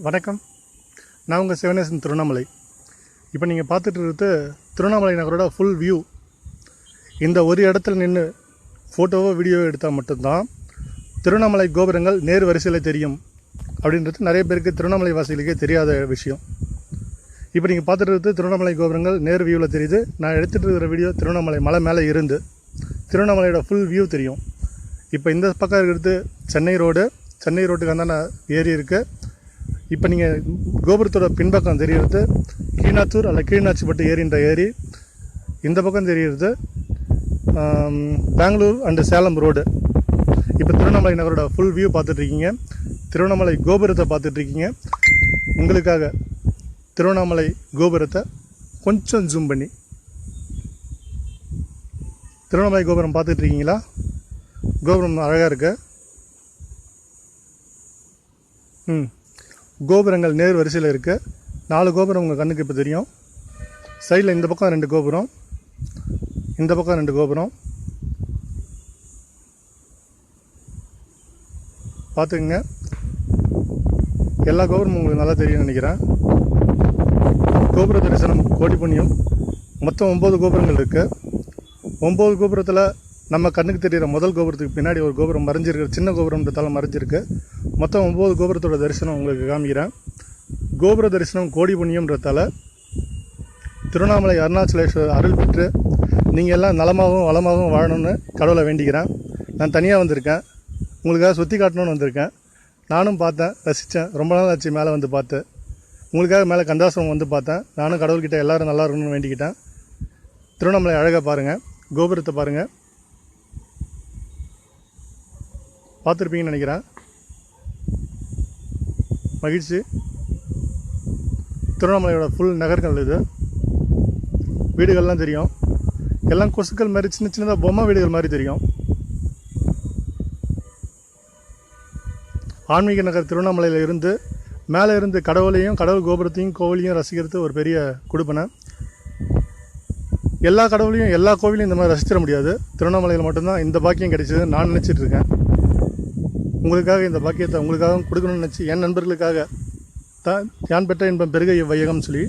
வணக்கம். நான் உங்கள் சிவனேசன் திருவண்ணாமலை. இப்போ நீங்கள் பார்த்துட்டு இருக்கிறது திருவண்ணாமலை நகரோட ஃபுல் வியூ இந்த ஒரு இடத்துல நின்று ஃபோட்டோவோ வீடியோவோ எடுத்தால் மட்டும்தான் திருவண்ணாமலை கோபுரங்கள் நேர் வரிசையில் தெரியும். அப்படின்றது நிறைய பேருக்கு திருவண்ணாமலை வாசிகளுக்கே தெரியாத விஷயம். இப்போ நீங்கள் பார்த்துட்டு இருக்கிறது திருவண்ணாமலை கோபுரங்கள் நேர் வியூவில் தெரியுது. நான் எடுத்துகிட்டு இருக்கிற வீடியோ திருவண்ணாமலை மலை மேலே இருந்து திருவண்ணாமலையோட ஃபுல் வியூ தெரியும். இப்போ இந்த பக்கம் இருக்கிறது சென்னை ரோடு சென்னை ரோட்டுக்கு அந்த ஏரி இருக்குது இப்போ நீங்கள் கோபுரத்தோட பின்பக்கம் தெரிகிறது கீழாத்தூர் அல்ல கீழ்நாச்சிப்பட்டு ஏரின்ற ஏரி. இந்த பக்கம் தெரிகிறது பெங்களூர் அண்டு சேலம் ரோடு இப்போ திருவண்ணாமலை நகரோட ஃபுல் வியூ பார்த்துட்ருக்கீங்க. திருவண்ணாமலை கோபுரத்தை பார்த்துட்ருக்கீங்க. உங்களுக்காக திருவண்ணாமலை கோபுரத்தை கொஞ்சம் ஜூம் பண்ணி. திருவண்ணாமலை கோபுரம் பார்த்துட்ருக்கீங்களா? கோபுரம் அழகாக இருக்குது ம். கோபுரங்கள் நேர் வரிசையில் இருக்குது நாலு கோபுரம் உங்கள் கண்ணுக்கு இப்போ தெரியும். சைடில் இந்த பக்கம் ரெண்டு கோபுரம். இந்த பக்கம் ரெண்டு கோபுரம். பார்த்துக்குங்க. எல்லா கோபுரமும் உங்களுக்கு நல்லா தெரியும்னு நினைக்கிறேன். கோபுர தரிசனம் கோடி புண்ணியம். மொத்தம் ஒம்பது கோபுரங்கள் இருக்குது ஒம்பது கோபுரத்தில் நம்ம கண்ணுக்கு தெரிகிற முதல் கோபுரத்துக்கு பின்னாடி ஒரு கோபுரம் மறைஞ்சிருக்கு. சின்ன கோபுரம்ன்றதால மறைஞ்சிருக்கு. மொத்தம் ஒம்பது கோபுரத்தோட தரிசனம் உங்களுக்கு காமிக்கிறேன். கோபுர தரிசனம் கோடி புண்ணியம்ன்றதால திருவண்ணாமலை அருணாச்சலேஸ்வரர் அருள் பெற்று நீங்கள் எல்லாம் நலமாகவும் வளமாகவும் வாழணும்னு கடவுளை வேண்டிக்கிறேன். நான் தனியாக வந்திருக்கேன். உங்களுக்காக சுற்றி காட்டணும்னு வந்திருக்கேன். நானும் பார்த்தேன் ரசித்தேன் ரொம்ப நாள் ஆச்சு மேலே வந்து பார்த்து. உங்களுக்காக மேலே கந்தாசிரமம் வந்து பார்த்தேன். நானும் கடவுள்கிட்ட எல்லோரும் நல்லா இருக்கணும்னு வேண்டிக்கிட்டேன். திருவண்ணாமலை அழகாக பாருங்கள் கோபுரத்தை பாருங்கள் பார்த்துருப்பீங்கன்னு நினைக்கிறேன். மகிழ்ச்சி. திருவண்ணாமலையோட ஃபுல் நகர்கள் இது. வீடுகள்லாம் தெரியும். எல்லாம் கொசுக்கள் மாதிரி சின்ன சின்னதாக பொம்மை வீடுகள் மாதிரி தெரியும். ஆன்மீக நகர் திருவண்ணாமலையில் இருந்து மேலே இருந்து கடவுளையும் கடவுள் கோபுரத்தையும் கோவிலையும் ரசிக்கிறது ஒரு பெரிய கொடுப்பனை எல்லா கடவுளையும் எல்லா கோவிலையும் இந்த மாதிரி ரசிச்சிட முடியாது. திருவண்ணாமலையில் மட்டும்தான் இந்த பாக்கியம் கிடைச்சதுன்னு நான் நினச்சிட்டு இருக்கேன். உங்களுக்காக இந்த பாக்கியத்தை உங்களுக்காக கொடுக்கணும்னு நினச்சி என் நண்பர்களுக்காக தான் யான் பெற்ற இன்பம் பெருக வையகம்னு சொல்லி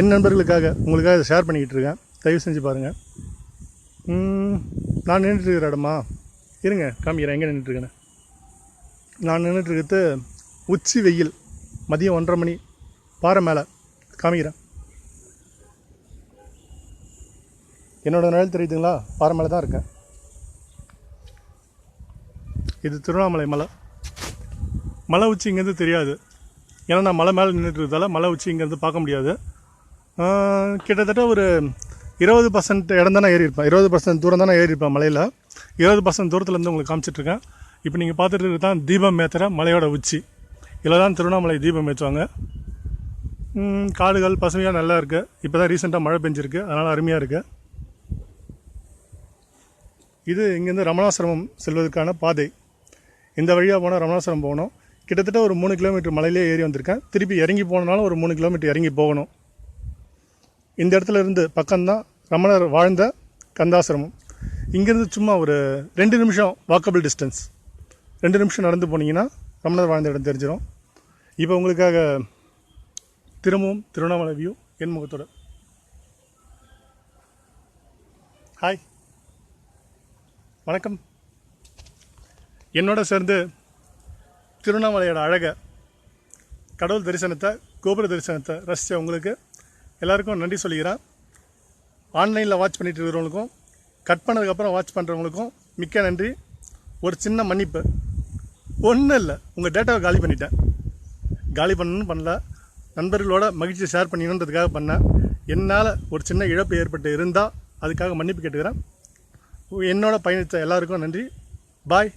என் நண்பர்களுக்காக உங்களுக்காக இதை ஷேர் பண்ணிக்கிட்டு இருக்கேன். தயவு செஞ்சு பாருங்கள் நான் நின்றுட்டுருக்கிற இடமா? இருங்க காமிக்கிறேன். எங்கே நின்றுட்டுருக்கேன் நான் நின்றுட்டு இருக்கிறது உச்சி வெயில். மதியம் ஒன்றரை மணி. பாறை மேலே. காமிக்கிறேன். என்னோட நிழல் தெரியுதுங்களா? பாறை மேலே தான் இருக்கேன். இது திருவண்ணாமலை மலை. மலை உச்சி இங்கேருந்து தெரியாது. ஏன்னா நான் மலை மேலே நின்றுட்டு இருக்கிறதால மலை உச்சி இங்கேருந்து பார்க்க முடியாது. கிட்டத்தட்ட ஒரு இருபது பர்சன்ட் இடம் தானே ஏறி இருப்பேன் இருபது பர்சன்ட் தூரம் தானே ஏறியிருப்பேன் மலையில். இருபது பர்சன்ட் தூரத்துலேருந்து உங்களுக்கு காமிச்சிட்ருக்கேன். இப்போ நீங்கள் பார்த்துட்டு தான் தீபம் ஏற்றுற மலையோட உச்சி. இதில் தான் திருவண்ணாமலை தீபம் ஏற்றுவாங்க. காடுகள் பசுமையாக நல்லா இருக்குது இப்போ தான் ரீசெண்டாக மழை பெஞ்சிருக்கு. அதனால் அருமையாக இருக்குது இது இங்கேருந்து ரமணாசிரமம் செல்வதற்கான பாதை. இந்த வழியாக போனால் ரமணாசுரம் போகணும். கிட்டத்தட்ட ஒரு மூணு கிலோமீட்டர் மலையிலே ஏறி வந்திருக்கேன். திருப்பி இறங்கி போனாலும் ஒரு மூணு கிலோமீட்டர் இறங்கி போகணும். இந்த இடத்துல இருந்து பக்கம்தான் ரமணர் வாழ்ந்த கந்தாசிரமம். இங்கேருந்து சும்மா ஒரு ரெண்டு நிமிஷம் வாக்கபிள் டிஸ்டன்ஸ் ரெண்டு நிமிஷம் நடந்து போனீங்கன்னா ரமணர் வாழ்ந்த இடம் தெரிஞ்சிடும் இப்போ உங்களுக்காக திரும்பவும் திருவண்ணாமலை வியூ என் முகத்தோட. ஹாய் வணக்கம். என்னோட சேர்ந்து திருவண்ணாமலையோட அழகை கடவுள் தரிசனத்தை கோபுர தரிசனத்தை ரசித்த உங்களுக்கு எல்லாருக்கும் நன்றி சொல்லிக்கிறேன். ஆன்லைனில் வாட்ச் பண்ணிட்டு இருக்கிறவங்களுக்கும் கட் பண்ணதுக்கப்புறம் வாட்ச் பண்ணுறவங்களுக்கும் மிக்க நன்றி. ஒரு சின்ன மன்னிப்பு. ஒன்றும் இல்லை உங்கள் டேட்டாவை காலி பண்ணிட்டேன். காலி பண்ணணும்னு பண்ணல. நண்பர்களோட மகிழ்ச்சியை ஷேர் பண்ணிக்கணுன்றதுக்காக பண்ணேன். என்னால் ஒரு சின்ன இழப்பு ஏற்பட்டு இருந்தால் அதுக்காக மன்னிப்பு கேட்டுக்கிறேன். என்னோட பயணித்த எல்லாருக்கும் நன்றி. பாய்